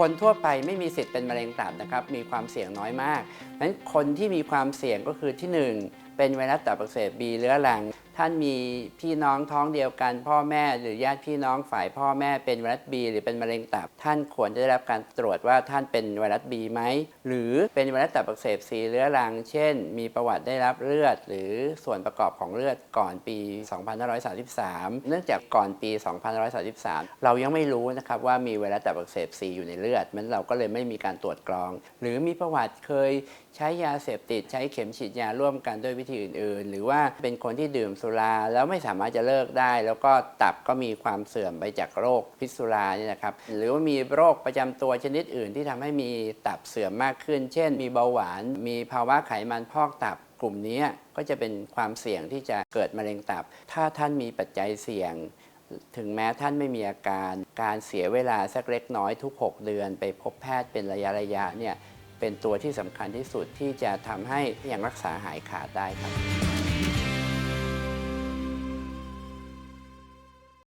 คนทั่วไปไม่มีสิทธิ์เป็นมะเร็งตับนะครับมีความเสี่ยงน้อยมากนั้นคนที่มีความเสี่ยงก็คือที่หนึ่ง เป็นไวรัสตับอักเสบบีเรื้อรัง ท่านมีพี่น้องท้องเดียวกัน พ่อแม่หรือญาติพี่น้องฝ่ายพ่อแม่เป็นไวรัสบีหรือเป็นมะเร็งตับ ท่านควรจะได้รับการตรวจว่าท่านเป็นไวรัสบีไหมหรือเป็นไวรัสตับอักเสบซีเรื้อรัง เช่น มีประวัติได้รับเลือด หรือส่วนประกอบของเลือดก่อนปี 2533 เนื่องจากก่อนปี 2533 เรายังไม่รู้นะครับว่ามีไวรัสตับอักเสบซีอยู่ในเลือดมันเราก็เลยไม่มีการตรวจกรอง หรือมีประวัติเคยใช้ยาเสพติดใช้เข็มฉีดยาร่วมกันด้วยวิธีอื่น ๆ หรือว่าเป็นคนที่ดื่มสุราแล้วไม่สามารถจะเลิกได้ แล้วก็ตับก็มีความเสื่อมไปจากโรคพิษสุราเนี่ยนะครับหรือว่ามีโรคประจำตัวชนิดอื่น ที่ทำให้มีตับเสื่อมมากขึ้น เช่น มีเบาหวาน มีภาวะไขมันพอกตับกลุ่มนี้ก็จะเป็นความเสี่ยงที่จะเกิดมะเร็งตับ ถ้าท่านมีปัจจัยเสี่ยง ถึงแม้ท่านไม่มีอาการ การเสียเวลาสักเล็กน้อยทุก 6 เดือน ไปพบแพทย์เป็นระยะระยะเนี่ย เป็นตัวที่สำคัญที่สุดที่จะทำให้ยังรักษาหายขาดได้ครับ